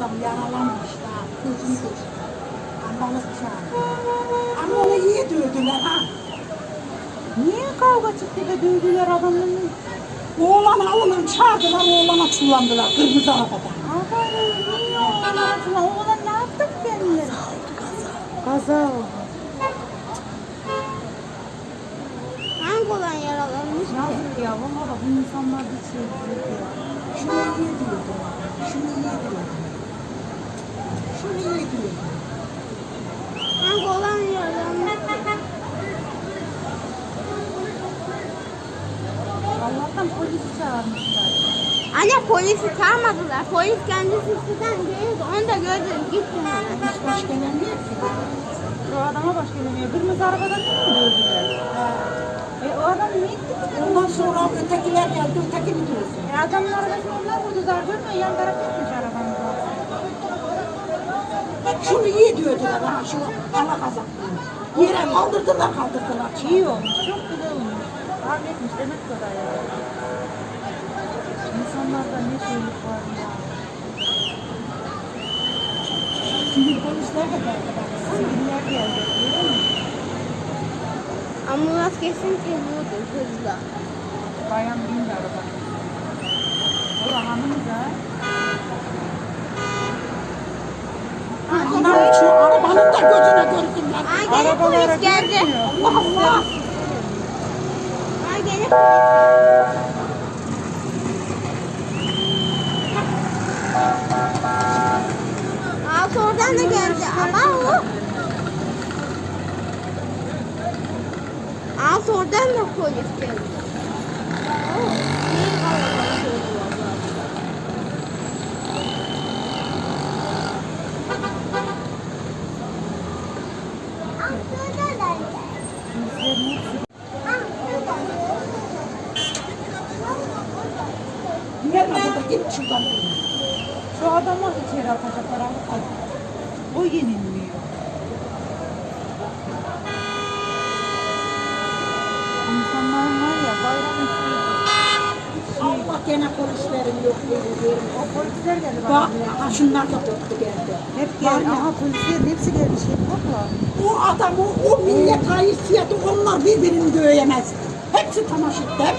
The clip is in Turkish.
adam yaralanmış da. Gözünü kırmış. Ambalık çağırdı. Ama onu iyi dövdüler ha. Niye kavga çıktı da dövdüler adamın? Oğlan alınan çağırdılar, oğlana çullandılar kırmızı arabada. Ama niye oğlan Oğlan ne yaptı ki kendileri? Kaza oldu. Hangi olan yaralanmış ki? Yazık ya valla bu insanlar bir şey yok ya. Şunu iyi diyordular. Şunu iyi diyordular. Şunu iyi diyordular. Hangi olan yaralanmış ki? Allah'tan polis çağırmışlar. Anne polisi çağırmadılar. Polis kendisi sizden geldi. Onu da gördüm. Gitti hemen. Hiç baş gelemiyor ki. O adama baş gelemiyor. Kırmızı arabadan değil mi dövdüler? E o adam niye gitti? Ondan sonra ötekiler geldi, ötekini diyorsun. E adamın arabasını onlar vurdu zar görmüyor. Yan taraf gitmiş arabanın zaten. Şunu iyi diyordular ha, şu ana kazaklı. Yere kaldırdılar, kaldırdılar. İyi olmuş. Çok güzel olmuş. Halletmiş demek kadar ya. İnsanlarda ne şeylik var ya. Sivil polisler de geldi. bak. Geldi. Görüyor musun? Ambulans kesinlikle vurdu hızla. Bayan bindi araba. O da hanımız ha. Bunlar şu arabanın da gözüne gördüler. Aa gene Arabalara polis geldi. Allah Allah. Aa gene polis Altı da geldi ama o Altı oradan da polis geldi. Git şuradan. Şu adamı içeri atacaklar abi. O yenilmiyor. İnsanların var ya bayram üstü. Allah gene polislerin yok diyorum. O polisler geldi Bak ha, şunlar da tuttu geldi. Hep geldi. Aha polislerin hepsi geldi. Şey. O adamı, o millet haysiyeti onlar birbirini dövemez. Hepsi tamaşıttı.